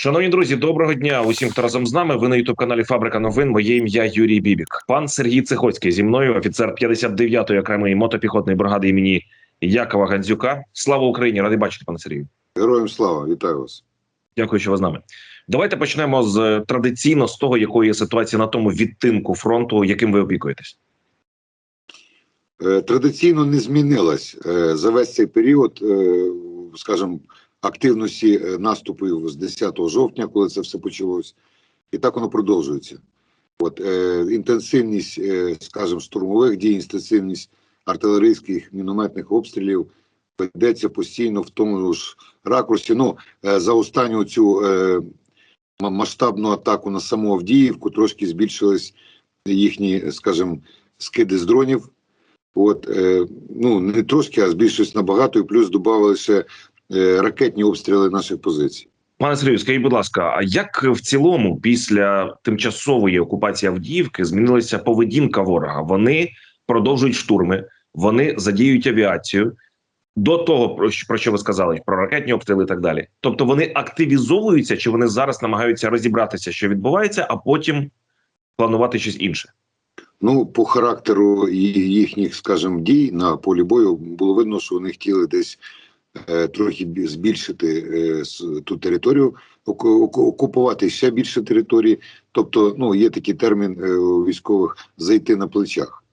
Шановні друзі, доброго дня усім, хто разом з нами. Ви на ютуб каналі Фабрика новин. Моє ім'я Юрій Бібік. Пан Сергій Цихоцький зі мною, офіцер 59-ї окремої мотопіхотної бригади імені Якова Гандзюка. Слава Україні! Радий бачити, пане Сергію. Героям слава, вітаю вас. Дякую, що ви з нами. Давайте почнемо з традиційно з того, якої є ситуація на тому відтинку фронту, яким ви опікуєтесь. Е, Традиційно не змінилась е, за весь цей період, е, скажімо, активності е, наступів з 10 жовтня, коли це все почалось, і так воно продовжується. От е, інтенсивність, е, скажімо, штурмових дій, інтенсивність артилерійських мінометних обстрілів ведеться постійно в тому ж ракурсі. Ну е, за останню цю е, масштабну атаку на саму Авдіївку трошки збільшились їхні, скажімо, скиди з дронів. От, е, ну, не трошки, а збільшилось набагато, і плюс додали ще ракетні обстріли наших позицій. Пане Сергію, скажіть, будь ласка, а як в цілому після тимчасової окупації Авдіївки змінилася поведінка ворога? Вони продовжують штурми, вони задіюють авіацію. До того про що, ви сказали про ракетні обстріли і так далі. Тобто вони активізовуються, чи вони зараз намагаються розібратися, що відбувається, а потім планувати щось інше. Ну, по характеру їхніх, скажімо, дій на полі бою було видно, що вони хотіли десь е, трохи збільшити е, ту територію, оку- оку- окупувати ще більше території. Тобто, ну, є такий термін е, у військових зайти на плечах.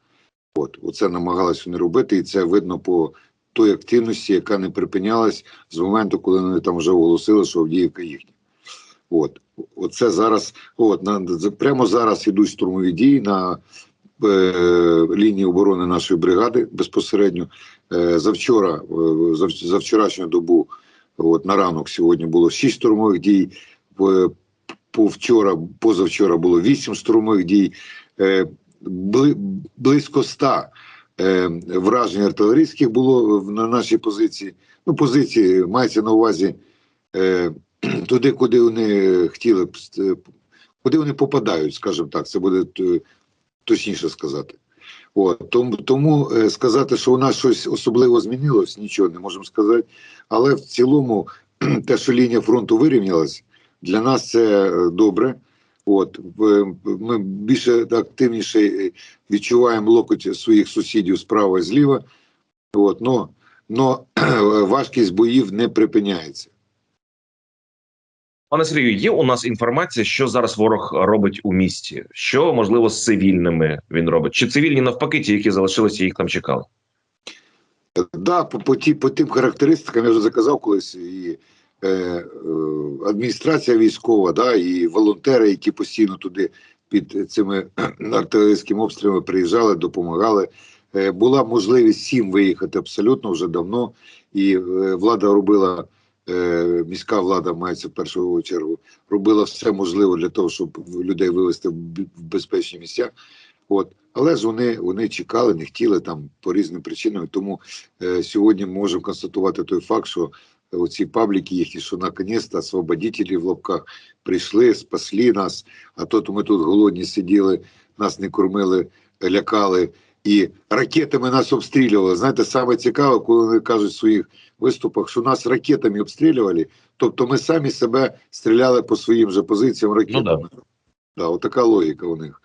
От, оце намагалися вони робити, і це видно по той активності, яка не припинялась з моменту, коли вони там вже оголосили, що Авдіївка їхня. От, оце зараз, от на прямо зараз ідуть штурмові дії на е, лінії оборони нашої бригади безпосередньо. Е, завчора, е, за, вчорашню добу, от на ранок сьогодні було 6 штурмових дій. По, по позавчора було 8 штурмових дій. Е, близько 100 е, вражень артилерійських було на нашій позиції. Ну, позиції мається на увазі туди, куди вони хотіли б, куди вони попадають, скажімо так, це буде точніше сказати. От, тому, тому е, сказати, що у нас щось особливо змінилось, нічого не можемо сказати. Але в цілому, те, що лінія фронту вирівнялась, для нас це е, добре. От ми більше активніше е, відчуваємо локоть своїх сусідів справа і зліва. От, но, но важкість боїв не припиняється. Пане Сергію, є у нас інформація, що зараз ворог робить у місті, що можливо з цивільними він робить, чи цивільні навпаки, ті, які залишилися, їх там чекали. Да, по, по, по тим характеристикам я вже заказав колись і е, е, адміністрація військова, да, і волонтери, які постійно туди під цими артилерійськими обстрілами приїжджали, допомагали. Е, була можливість всім виїхати абсолютно вже давно, і е, влада робила. Е, Міська влада мається в першу чергу робила все можливе для того, щоб людей вивезти в безпечні місця. От, але ж вони, вони чекали, не хотіли там по різним причинам. Тому е, сьогодні ми можемо констатувати той факт, що оці пабліки їхні, що наконець-то освободителі в лапках прийшли, спасли нас. А то ми тут голодні сиділи, нас не кормили, лякали і ракетами нас обстрілювали. Знаєте, саме цікаве, коли вони кажуть в своїх виступах, що нас ракетами обстрілювали, тобто ми самі себе стріляли по своїм же позиціям ракетами. да, отака логіка у них.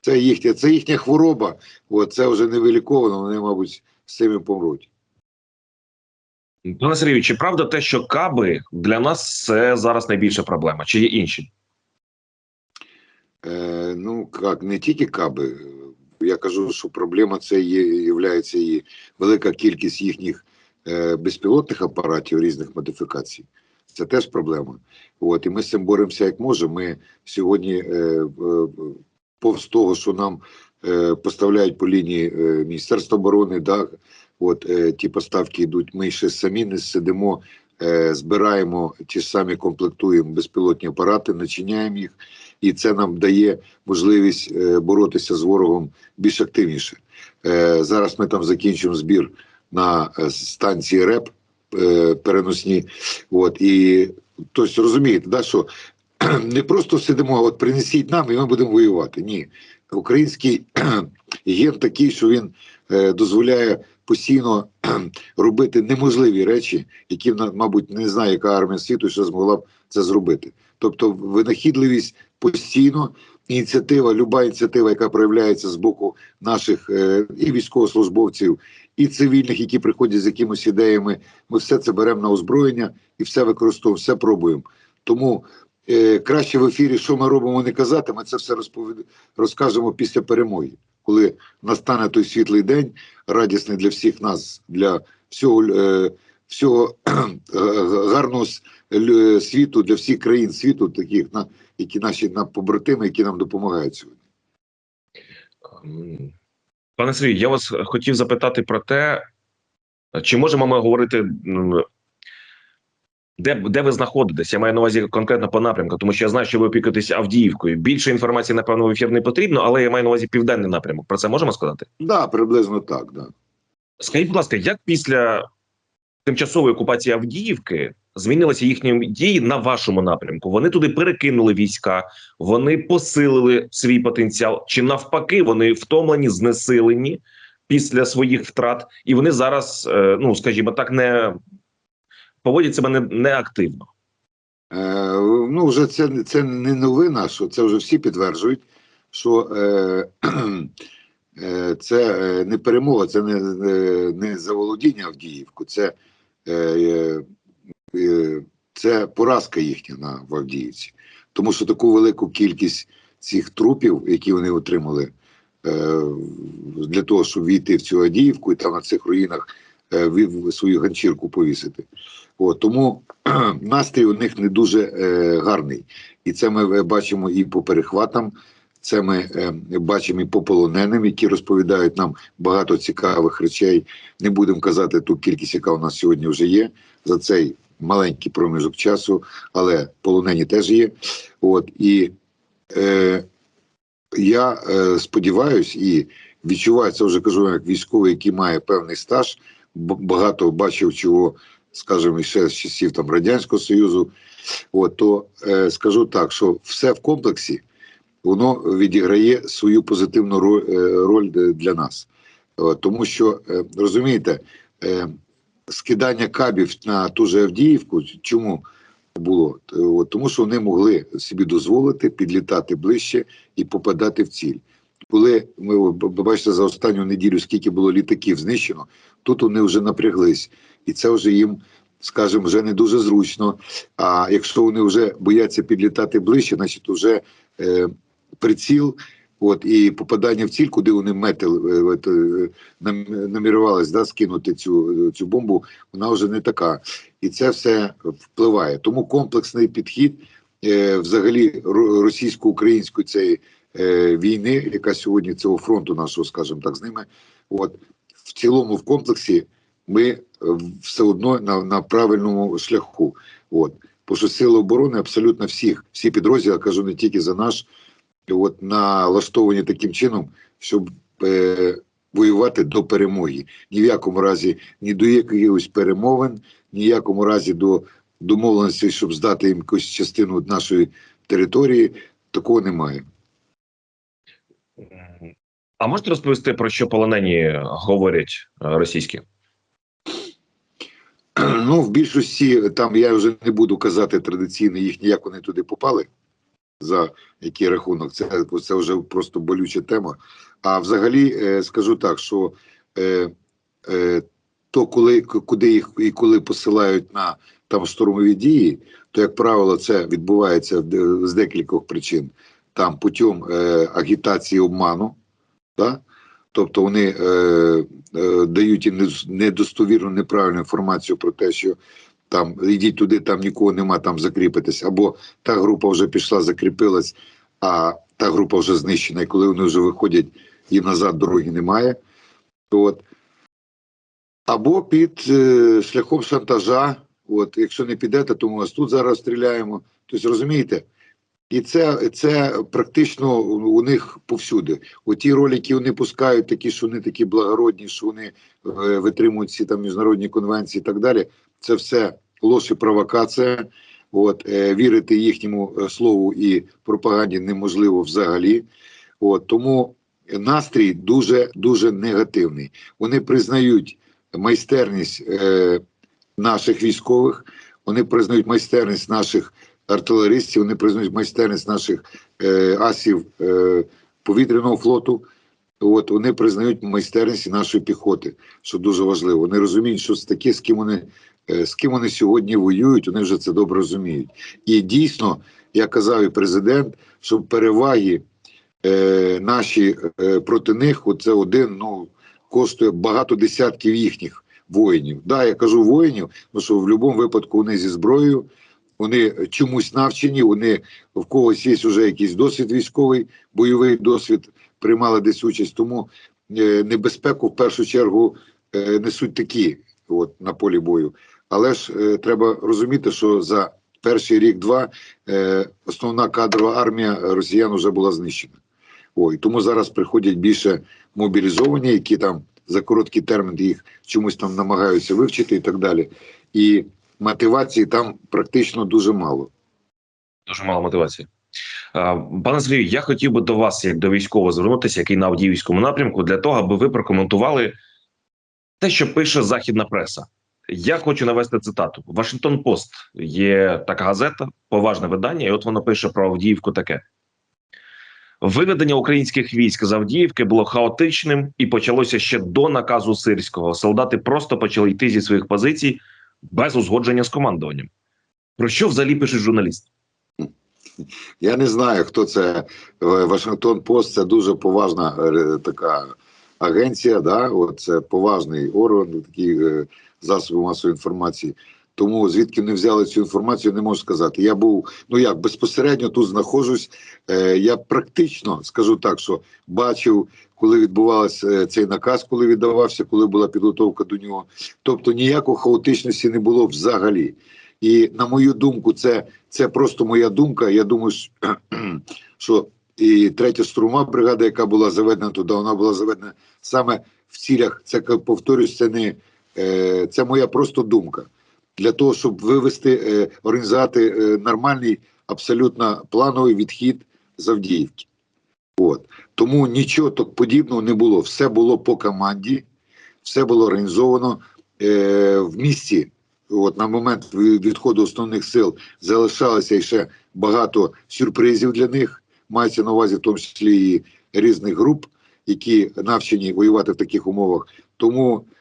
Це їхня, це їхня хвороба, от, це вже не виліковано, вони, мабуть, з цим і помруть. Пане Сергію, чи правда те, що каби для нас це зараз найбільша проблема? Чи є інші? Е, ну, як, не тільки каби. Я кажу, що проблема це є, являється і велика кількість їхніх е, безпілотних апаратів різних модифікацій. Це теж проблема. От, і ми з цим боремося як можемо. Ми сьогодні, е, е, повз того, що нам е, поставляють по лінії е, Міністерства оборони, да, от, е, ті поставки йдуть, ми ще самі не сидимо, е, збираємо ті самі комплектуємо безпілотні апарати, начиняємо їх, і це нам дає можливість е, боротися з ворогом більш активніше. Е, зараз ми там закінчимо збір на е, станції РЕП переносні. От, і тобто розумієте, да, що не просто сидимо, от принесіть нам, і ми будемо воювати. Ні. Український ген такий, що він дозволяє постійно робити неможливі речі, які, мабуть, не знаю, яка армія світу ще змогла б це зробити. Тобто винахідливість постійно, ініціатива, люба ініціатива, яка проявляється з боку наших е, і військовослужбовців, і цивільних, які приходять з якимись ідеями, ми все це беремо на озброєння і все використовуємо, все пробуємо. Тому е, краще в ефірі, що ми робимо, не казати. Ми це все розповід... розкажемо після перемоги, коли настане той світлий день, радісний для всіх нас, для всього, е, всього гарного світу, для всіх країн світу, таких на які наші на побратими, які нам допомагають сьогодні. Пане Сергію, я вас хотів запитати про те, чи можемо ми говорити, де, де ви знаходитесь? Я маю на увазі конкретно по напрямку, тому що я знаю, що ви опікуєтесь Авдіївкою. Більше інформації, напевно, в ефір не потрібно, але я маю на увазі південний напрямок. Про це можемо сказати? Да, приблизно так. Да. Скажіть, будь ласка, як після тимчасової окупації Авдіївки змінилися їхні дії на вашому напрямку? Вони туди перекинули війська, вони посилили свій потенціал, чи навпаки, вони втомлені, знесилені після своїх втрат, і вони зараз, е, ну скажімо так, не поводять себе не, неактивно. Е, ну, вже це, це не новина, що це вже всі підтверджують, що е, е, це е, не перемога, це не, не, не заволодіння Авдіївку, це, е, е, е, це поразка їхня на в Авдіївці. Тому що таку велику кількість цих трупів, які вони отримали е, для того, щоб війти в цю Авдіївку і там на цих руїнах е, свою ганчірку повісити. От, тому настрій у них не дуже е, гарний. І це ми е, бачимо і по перехватам, це ми е, бачимо і по полоненим, які розповідають нам багато цікавих речей. Не будемо казати ту кількість, яка у нас сьогодні вже є за цей маленький проміжок часу, але полонені теж є. От і е, я е, сподіваюся і відчуваю це вже кажу як військовий, який має певний стаж, багато бачив чого скажімо, ще з часів там Радянського Союзу, от, то е, скажу так, що все в комплексі воно відіграє свою позитивну роль, е, роль е, для нас. Тому що, е, розумієте, скидання кабів на ту же Авдіївку, чому було? От, тому що вони могли собі дозволити підлітати ближче і попадати в ціль. Коли ми бачите за останню неділю, скільки було літаків знищено, тут вони вже напряглись і це вже їм, скажімо, вже не дуже зручно. А якщо вони вже бояться підлітати ближче, значить вже е, приціл. От і попадання в ціль, куди вони метили, е, е, нам- намірювались да, скинути цю, цю бомбу, вона вже не така. І це все впливає. Тому комплексний підхід е, взагалі російсько-української цієї е, війни, яка сьогодні цього фронту нашого, скажімо так, з ними, от в цілому в комплексі ми все одно на, на правильному шляху. От. Бо що сили оборони абсолютно всіх, всі підрозділи, я кажу не тільки за наш, от налаштовані таким чином, щоб е, воювати до перемоги. Ні в якому разі ні до якихось перемовин, ні в якому разі до домовленості, щоб здати їм якусь частину нашої території, такого немає. А можете розповісти про що полонені говорять е, російські? Ну, в більшості там я вже не буду казати традиційно їхні, як вони туди попали, за який рахунок. Це, це вже просто болюча тема. А взагалі е, скажу так, що е, е, то, коли куди їх і коли посилають на там штурмові дії, то як правило, це відбувається з декількох причин. Там путем е, агітації обману, да? тобто вони е, е, дають недостовірну неправильну інформацію про те, що там йдіть туди, там нікого нема, там закріпитись. Або та група вже пішла, закріпилась, а та група вже знищена, і коли вони вже виходять, їм назад дороги немає. От. Або під е, шляхом шантажа, от, якщо не підете, то ми вас тут зараз стріляємо. Тобто, розумієте? І це, це практично у них повсюди. Оті ролики вони пускають, такі, що вони такі благородні, що вони е, витримують всі там міжнародні конвенції і так далі. Це все ложь і провокація. От, е, вірити їхньому е, слову і пропаганді неможливо взагалі. От, тому настрій дуже дуже негативний. Вони признають майстерність е, наших військових, вони признають майстерність наших артилеристів, вони признають майстерність наших е, асів е, повітряного флоту. От вони признають майстерність нашої піхоти, що дуже важливо. Вони розуміють, що це таке, з ким вони з ким вони сьогодні воюють. Вони вже це добре розуміють. І дійсно, я казав і президент, що переваги е, наші е, проти них, оце один ну коштує багато десятків їхніх воїнів. Да, я кажу воїнів, тому що в будь-якому випадку вони зі зброєю. Вони чомусь навчені, вони в когось є вже якийсь досвід військовий, бойовий досвід, приймали десь участь. Тому е, небезпеку в першу чергу е, несуть такі от, на полі бою. Але ж е, треба розуміти, що за перший рік-два е, основна кадрова армія росіян вже була знищена. Ой, тому зараз приходять більше мобілізовані, які там за короткий термін їх чомусь там намагаються вивчити і так далі. І мотивації там практично дуже мало. Дуже мало мотивації. Пане Сергію, я хотів би до вас, як до військового, звернутися, який на Авдіївському напрямку, для того, аби ви прокоментували те, що пише західна преса. Я хочу навести цитату. Вашингтон Пост є така газета, поважне видання, і от воно пише про Авдіївку таке. Виведення українських військ з Авдіївки було хаотичним і почалося ще до наказу сирського. Солдати просто почали йти зі своїх позицій без узгодження з командуванням. Про що взагалі пишуть журналісти? Я не знаю, хто це. Е, Вашингтон Пост це дуже поважна е, така агенція. Да? Це поважний орган, такий засоби масової інформації. Тому звідки не взяли цю інформацію, не можу сказати. Я був ну як безпосередньо тут знаходжусь. Е, я практично скажу так, що бачив, коли відбувався е, цей наказ, коли віддавався, коли була підготовка до нього. Тобто ніякої хаотичності не було взагалі. І на мою думку, це, це просто моя думка. Я думаю, що, і третя струма бригада, яка була заведена туди, вона була заведена саме в цілях. Це повторюсь, це не це моя просто думка для того, щоб вивести е, організувати е, нормальний, абсолютно плановий відхід з Авдіївки. От тому нічого так подібного не було. Все було по команді, все було організовано е, в місті. От на момент відходу основних сил залишалося ще багато сюрпризів для них. Мається на увазі в тому числі і різних груп, які навчені воювати в таких умовах. Тому е,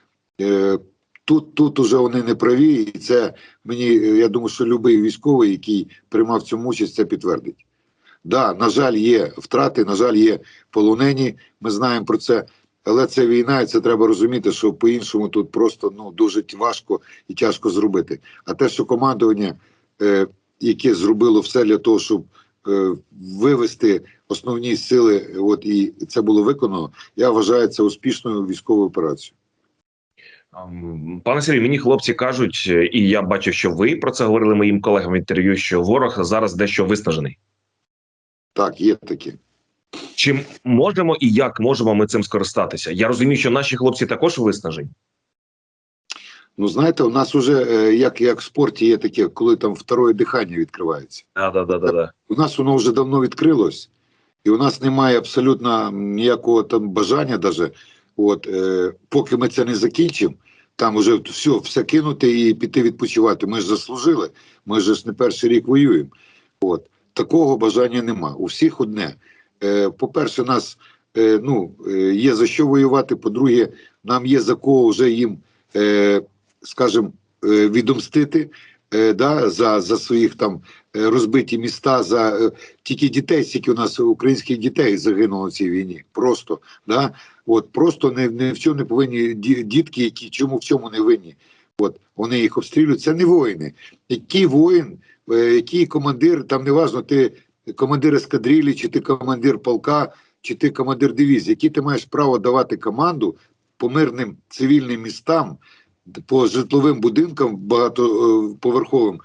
тут тут уже вони не праві, і це мені я думаю, що будь-який військовий, який приймав цьому участь, це підтвердить. Да, на жаль, є втрати, на жаль, є полонені. Ми знаємо про це. Але це війна, і це треба розуміти, що по-іншому тут просто ну дуже важко і тяжко зробити. А те, що командування, е, яке зробило все для того, щоб е, вивести основні сили, от і це було виконано, я вважаю це успішною військовою операцією. Пане Сергію, мені хлопці кажуть, і я бачу, що ви про це говорили моїм колегам в інтерв'ю, що ворог зараз дещо виснажений. Так, є такі. Чи можемо і як можемо ми цим скористатися? Я розумію, що наші хлопці також виснажені. Ну, знаєте, у нас вже е, як як в спорті є таке, коли там второе дихання відкривається. Да, да, да, да, да. У нас воно вже давно відкрилось, і у нас немає абсолютно ніякого там бажання, даже, от, е, поки ми це не закінчимо, там вже все все кинути і піти відпочивати. Ми ж заслужили, ми ж не перший рік воюємо. От. Такого бажання нема. У всіх одне. Е, По-перше, нас е, ну, е, є за що воювати. По-друге, нам є за кого вже їм, е, скажімо, е, відомстити да, за за своїх там е, розбиті міста, за е, тільки дітей, скільки у нас українських дітей загинуло в цій війні. Просто да, от просто не, не в цьому не повинні дітки, які чому в цьому не винні. От вони їх обстрілюють. Це не воїни. Який воїн, е, який командир, там не важно, ти командир ескадрилі, чи ти командир полка, чи ти командир дивізії, який ти маєш право давати команду по мирним цивільним містам, по житловим будинкам багатоповерховим,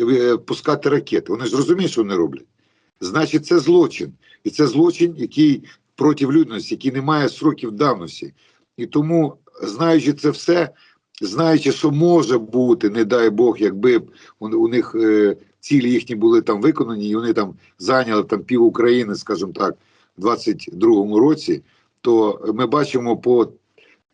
е, пускати ракети. Вони ж розуміють, що вони роблять. Значить, це злочин. І це злочин, який проти людності, який не має сроків давності. І тому, знаючи це все, знаючи, що може бути, не дай Бог, якби у, них е, цілі їхні були там виконані, і вони там зайняли там пів України, скажімо так, в 22-му році, то ми бачимо по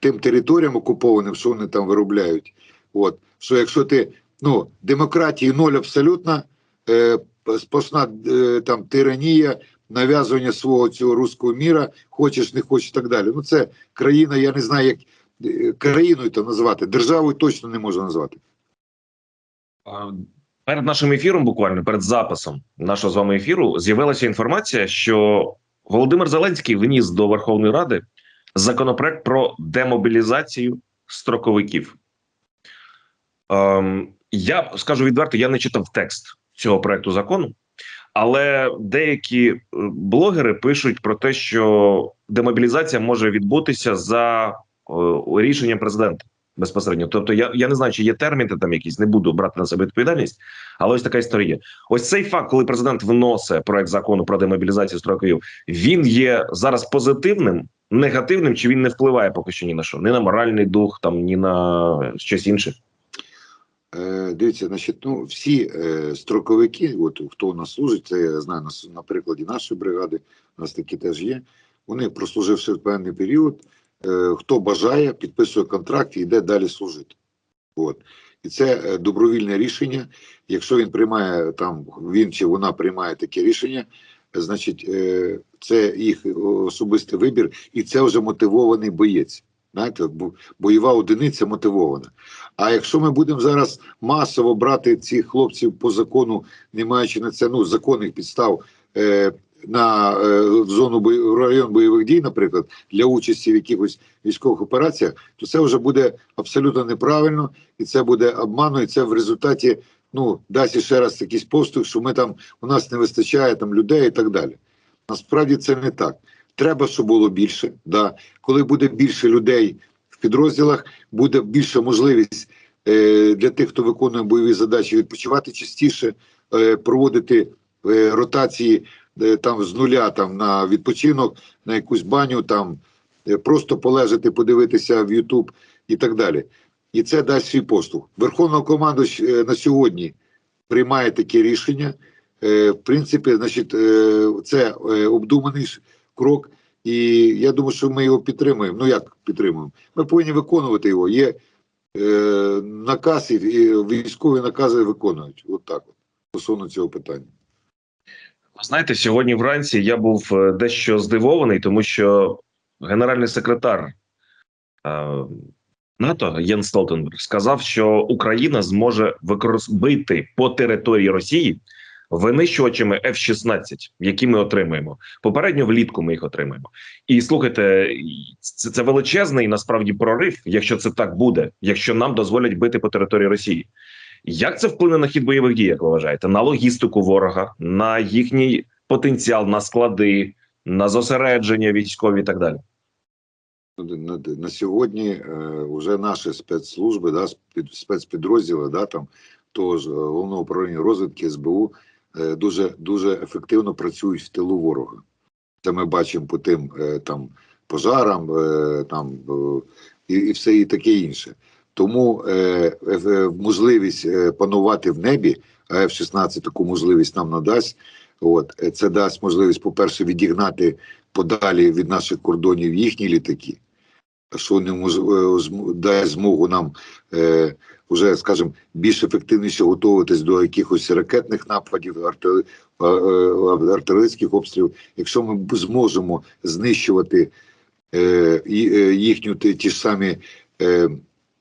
тим територіям окупованим, що вони там виробляють. От що якщо ти ну демократії ноль абсолютно, е, сплошна е, там тиранія, нав'язування свого цього руського міра, хочеш, не хочеш і так далі. Ну це країна, я не знаю, як е, країною то назвати, державою точно не можу назвати. Перед нашим ефіром, буквально перед записом нашого з вами ефіру, з'явилася інформація, що Володимир Зеленський вніс до Верховної Ради законопроект про демобілізацію строковиків. Ем, я скажу відверто, я не читав текст цього проекту закону, але деякі е, блогери пишуть про те, що демобілізація може відбутися за е, рішенням президента безпосередньо. Тобто, я, я не знаю, чи є терміни там якісь, не буду брати на себе відповідальність, але ось така історія. Ось цей факт, коли президент вносить проект закону про демобілізацію строковів, він є зараз позитивним, негативним, чи він не впливає поки що ні на що, ні на моральний дух, там ні на щось інше. Е, дивіться, значить, ну всі е, строковики, от хто у нас служить, це я знаю на, на прикладі нашої бригади, у нас такі теж є. Вони прослуживши певний період, е, хто бажає, підписує контракт і йде далі служити. От. І це е, добровільне рішення. Якщо він приймає там, він чи вона приймає таке рішення, е, значить, е, це їх особистий вибір, і це вже мотивований боєць. Знаєте, бойова одиниця мотивована. А якщо ми будемо зараз масово брати цих хлопців по закону, не маючи на це ну законних підстав е, на е, зону бой, в район бойових дій, наприклад, для участі в якихось військових операціях, то це вже буде абсолютно неправильно, і це буде обману, і це в результаті ну дасть ще раз якийсь поступ, що ми там у нас не вистачає там людей і так далі. Насправді це не так. Треба, щоб було більше. Да. Коли буде більше людей в підрозділах, буде більша можливість е, для тих, хто виконує бойові задачі, відпочивати частіше, е, проводити е, ротації е, там з нуля там на відпочинок, на якусь баню, там е, просто полежати, подивитися в Ютуб і так далі. І це дасть свій поштовх. Верховна команда е, на сьогодні приймає таке рішення. Е, в принципі, значить, е, це обдуманий крок. І я думаю, що ми його підтримуємо. Ну як підтримуємо? Ми повинні виконувати його. Є наказ, і, військові накази виконують. От так от стосовно цього питання. Знаєте, сьогодні вранці я був дещо здивований, тому що генеральний секретар НАТО Єн Столтенберг сказав, що Україна зможе використ- бити по території Росії винищувачами F-16, які ми отримаємо. Попередньо влітку ми їх отримаємо. І слухайте, це величезний насправді прорив, якщо це так буде, якщо нам дозволять бити по території Росії. Як це вплине на хід бойових дій, як ви вважаєте? На логістику ворога, на їхній потенціал, на склади, на зосередження військові і так далі? Ну, На, на сьогодні е, вже наші спецслужби, да, спецпідрозділи, да, там того е, головного управління розвідки СБУ е, дуже дуже ефективно працюють в тилу ворога. Це ми бачимо по тим е, там пожарам, е, там е, і, і все і таке інше. Тому е, е, е, можливість е, панувати в небі, а F-16 таку можливість нам надасть. От е, це дасть можливість, по-перше, відігнати подалі від наших кордонів їхні літаки, що не зм- змогу нам е, вже, скажімо, більш ефективніше готуватись до якихось ракетних нападів, арти- е, артилерійських обстрілів. Якщо ми зможемо знищувати е, е, їхню ті, ті ж самі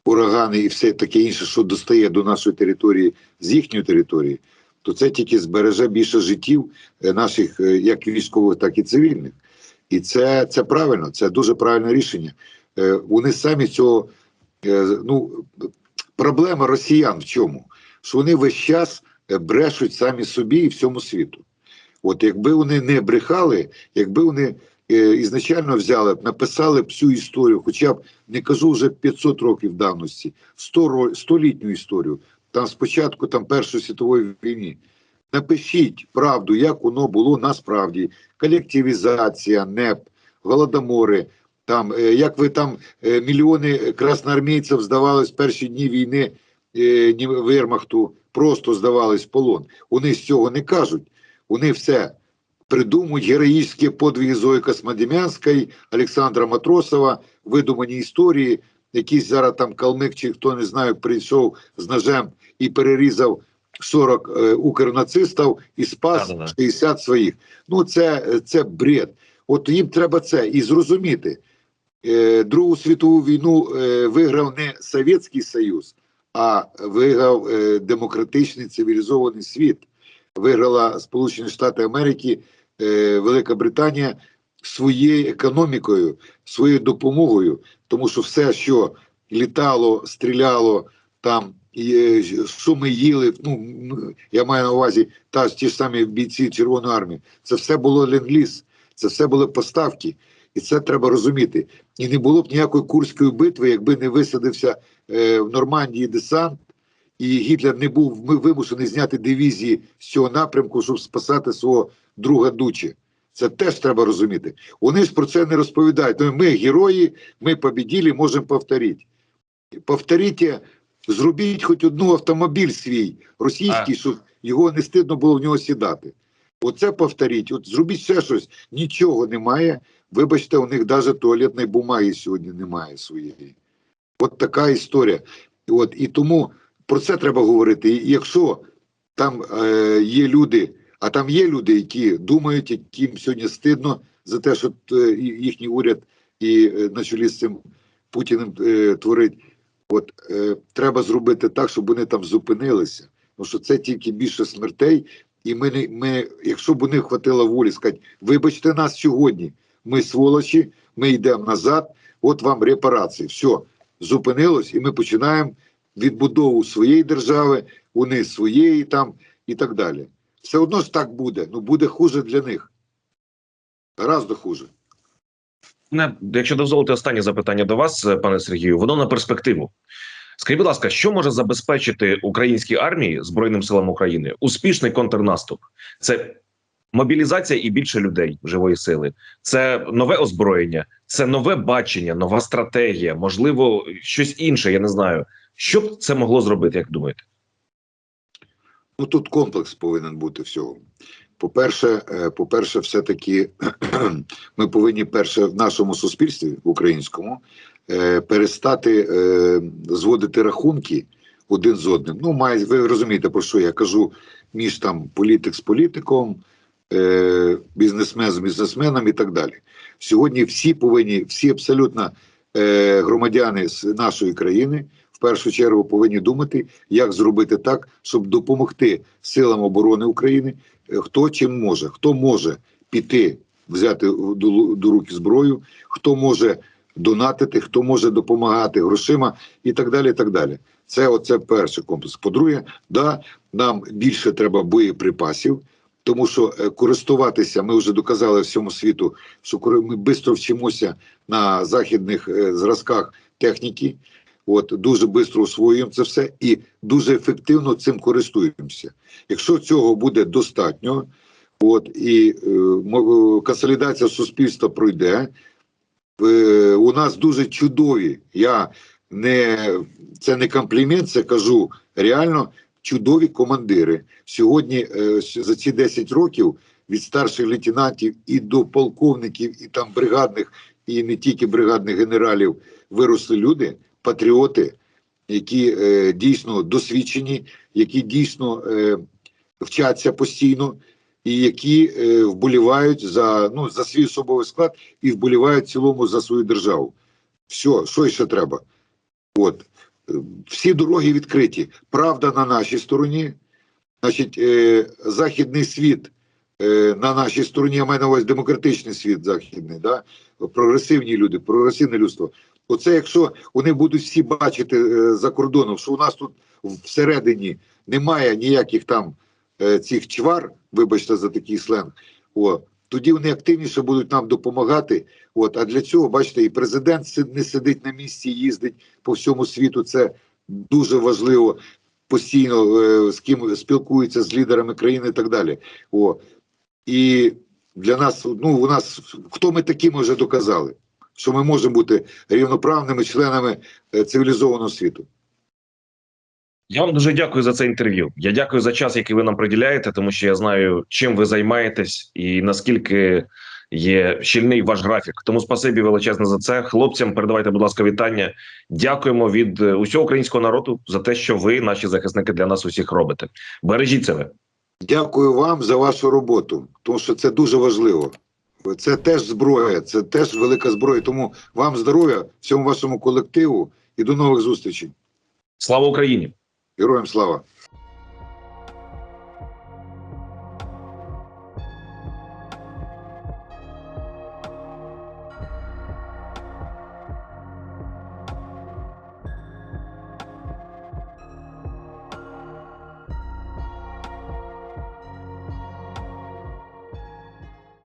урагани і все таке інше, що достає до нашої території з їхньої території, то це тільки збереже більше життів наших як військових, так і цивільних. І це, це правильно, це дуже правильне рішення. Е, Вони самі цього е, ну проблема росіян в чому? Що вони весь час е, брешуть самі собі і всьому світу. От якби вони не брехали, якби вони е, ізначально взяли б, написали б всю історію, хоча б не кажу вже 500 років давності, 100, ро- 100-літню історію, там спочатку там Першої світової війни. Напишіть правду, як воно було насправді. Колективізація, НЕП, голодомори. Там, е, як ви там е, мільйони красноармійців здавались в перші дні війни е, Вермахту, просто здавались в полон. Вони з цього не кажуть. Вони все придумують героїчні подвиги Зої Космодем'янської, Олександра Матросова, видумані історії. Якийсь зараз там калмик, чи хто не знає, прийшов з ножем і перерізав 40 е, укрнацистів і спас 60 своїх. Ну це, це бред. От їм треба це і зрозуміти. Е, Другу світову війну е, виграв не Совєтський Союз, а виграв е, демократичний цивілізований світ. Виграла Сполучені Штати Америки, е, Велика Британія своєю економікою, своєю допомогою, тому що все, що літало, стріляло там, і, е, їли, ну я маю на увазі та ті ж самі бійці Червоної армії, це все було ленд-ліз, це все були поставки. І це треба розуміти. І не було б ніякої курської битви, якби не висадився е, в Нормандії десант, і Гітлер не був ми вимушений зняти дивізії з цього напрямку, щоб спасати свого друга Дучі. Це теж треба розуміти. Вони ж про це не розповідають. Ну, Ми герої, ми побіділи, можемо повторити. Повторіть, зробіть хоч одну автомобіль свій російський, щоб його не стидно було в нього сідати. Оце повторіть, от зробіть ще щось, нічого немає. Вибачте, у них навіть туалетної бумаги сьогодні немає своєї. От така історія. От, і тому про це треба говорити. І якщо там е, є люди, а там є люди, які думають, яким сьогодні стидно за те, що е, їхній уряд і е, на чолі з цим Путіним е, творить. От е, треба зробити так, щоб вони там зупинилися. Тому що це тільки більше смертей. І ми не ми, якщо б у них хватило волі, сказати, вибачте нас сьогодні, ми сволочі, ми йдемо назад, от вам репарації. Все, зупинилось, і ми починаємо відбудову своєї держави, вони своєї там і так далі. Все одно ж так буде, ну буде хуже для них. Гораздо хуже. Не, якщо дозволите останнє запитання до вас, е, пане Сергію, воно на перспективу. Скажіть, будь ласка, що може забезпечити українській армії Збройним силам України успішний контрнаступ? Це мобілізація і більше людей живої сили, це нове озброєння, це нове бачення, нова стратегія, можливо, щось інше. Я не знаю. Що б це могло зробити, як думаєте? Ну тут комплекс повинен бути всього. По-перше, е, по-перше, все-таки ми повинні перше в нашому суспільстві в українському е, перестати е, зводити рахунки один з одним. Ну, має ви розумієте про що я кажу між там політик з політиком, бізнесмен з бізнесменом і так далі. Сьогодні всі повинні, всі абсолютно громадяни з нашої країни в першу чергу повинні думати, як зробити так, щоб допомогти силам оборони України, хто чим може, хто може піти, взяти до, до руки зброю, хто може донатити, хто може допомагати грошима і так далі. і так далі. Це оце перший комплекс. По-друге, да, нам більше треба боєприпасів. Тому що е, користуватися, ми вже доказали всьому світу, що ми швидко вчимося на західних е, зразках техніки, от дуже швидко освоюємо це все і дуже ефективно цим користуємося. Якщо цього буде достатньо, от і е, е, консолідація суспільства пройде, е, у нас дуже чудові. Я не це не комплімент, це кажу реально чудові командири. Сьогодні е, за ці 10 років від старших лейтенантів і до полковників, і там бригадних, і не тільки бригадних генералів виросли люди, патріоти, які е, дійсно досвідчені, які дійсно е, вчаться постійно, і які е, вболівають за, ну, за свій особовий склад і вболівають в цілому за свою державу. Все, що ще треба? От. Всі дороги відкриті. Правда на нашій стороні. Значить, е, західний світ е, на нашій стороні, я маю на увазі демократичний світ західний, да? прогресивні люди, прогресивне людство. Оце якщо вони будуть всі бачити е, за кордоном, що у нас тут всередині немає ніяких там е, цих чвар, вибачте за такий сленг, о, тоді вони активніше будуть нам допомагати. От, а для цього, бачите, і президент не сидить на місці, їздить по всьому світу. Це дуже важливо постійно е, з ким спілкується з лідерами країни і так далі. О. І для нас, ну, у нас хто ми такі, ми вже доказали, що ми можемо бути рівноправними членами е, цивілізованого світу. Я вам дуже дякую за це інтерв'ю. Я дякую за час, який ви нам приділяєте, тому що я знаю, чим ви займаєтесь і наскільки є щільний ваш графік. Тому спасибі величезне за це. Хлопцям передавайте, будь ласка, вітання. Дякуємо від е, усього українського народу за те, що ви, наші захисники, для нас усіх робите. Бережіть себе. Дякую вам за вашу роботу, тому що це дуже важливо. Це теж зброя, це теж велика зброя. Тому вам здоров'я, всьому вашому колективу і до нових зустрічей. Слава Україні! Героям слава!